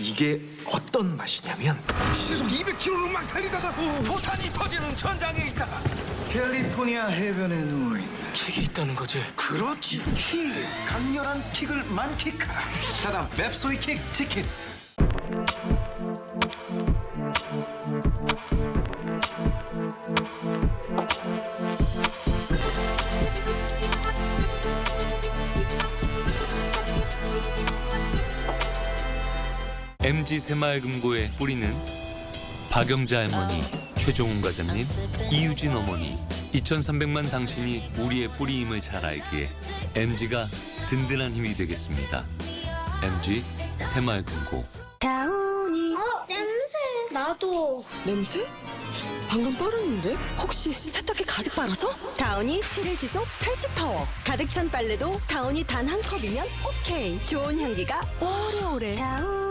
이게 어떤 맛이냐면 시속 200km로 막 달리다가 포탄이 터지는 전장에 있다가 캘리포니아 해변에 누워있는 킥이 있다는 거지. 그렇지. 킥 강렬한 킥을 만킥하라. 자 다음 맵소이 킥 치킨 MG 새마을금고의 뿌리는 박영자 할머니, 최종훈 과장님, 이유진 어머니, 2,300만 당신이 우리의 뿌리임을 잘 알기에 MG가 든든한 힘이 되겠습니다. MG 새마을금고. 다운이 어, 냄새. 나도. 냄새? 방금 빨았는데? 혹시 세탁기 가득 빨아서? 다운이 실을 지속 탈취 파워 가득 찬 빨래도 다운이 단 한 컵이면 오케이 좋은 향기가 오래오래 다운